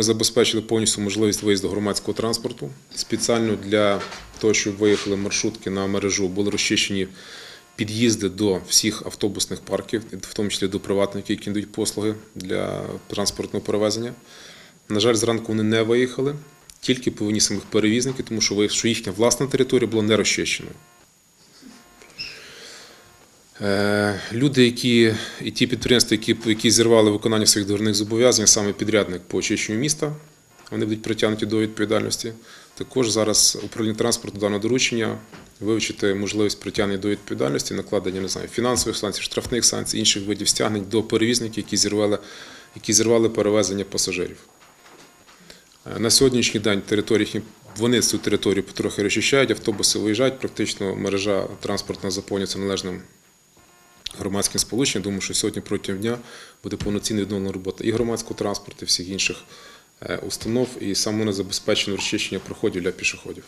ми забезпечили повністю можливість виїзду громадського транспорту. Спеціально для того, щоб виїхали маршрутки на мережу, були розчищені під'їзди до всіх автобусних парків, в тому числі до приватників, які надають послуги для транспортного перевезення. На жаль, зранку вони не виїхали, тільки по вині самих перевізників, тому що їхня власна територія була не розчищеною. Е, Люди, які і ті підприємства, які, які зірвали виконання своїх договірних зобов'язань, саме підрядник по очищенню міста, вони будуть притягнуті до відповідальності. Також зараз управління транспорту дано доручення вивчити можливість притягнення до відповідальності, накладення не знаю, фінансових санкцій, штрафних санкцій, інших видів стягнень до перевізників, які зірвали, які зірвали перевезення пасажирів. Е, На сьогоднішній день території вони цю територію потрохи розчищають, автобуси виїжджають, практично мережа транспортна заповнюється належним громадським сполученням. Думаю, що сьогодні протягом дня буде повноцінна відновлена робота і громадського транспорту, і всіх інших е, установ, і саме забезпечено розчищення проходів для пішоходів.